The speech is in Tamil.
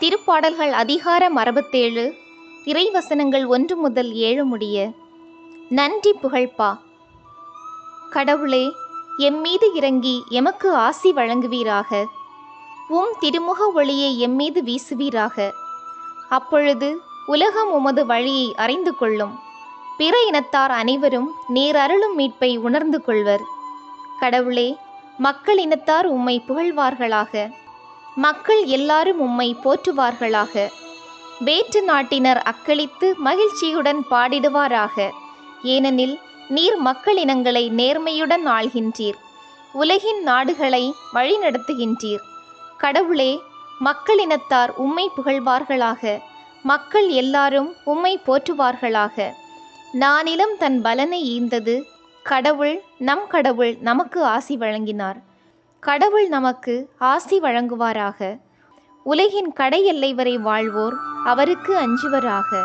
திருப்பாடல்கள் அதிகாரம் அறுபத்தேழு இறைவசனங்கள் ஒன்று முதல் ஏழு முடிய. நன்றி புகழ்பா கடவுளே எம்மீது இறங்கி எமக்கு ஆசி வழங்குவீராக. உம் திருமுக ஒளியை எம்மீது வீசுவீராக. அப்பொழுது உலகம் உமது வழியை அறிந்து கொள்ளும். பிற இனத்தார் அனைவரும் நீர் அருளும் மீட்பை உணர்ந்து கொள்வர். கடவுளே மக்கள் இனத்தார் உம்மை புகழ்வார்களாக. மக்கள் எல்லாரும் உம்மை போற்றுவார்களாக. வேற்று நாட்டினர் அக்களித்து மகிழ்ச்சியுடன் பாடிடுவாராக. ஏனெனில் நீர் மக்கள் இனங்களை நேர்மையுடன் ஆள்கின்றீர். உலகின் நாடுகளை வழிநடத்துகின்றீர். கடவுளே மக்களினத்தார் உம்மை புகழ்வார்களாக. மக்கள் எல்லாரும் உம்மை போற்றுவார்களாக. நானிலம் தன் பலனை ஈந்தது கடவுள் நம் கடவுள் நமக்கு ஆசி வழங்கினார். கடவுள் நமக்கு ஆசி வழங்குவாராக. உலகின் கடை எல்லை வரை வாழ்வோர் அவருக்கு அஞ்சுவராக.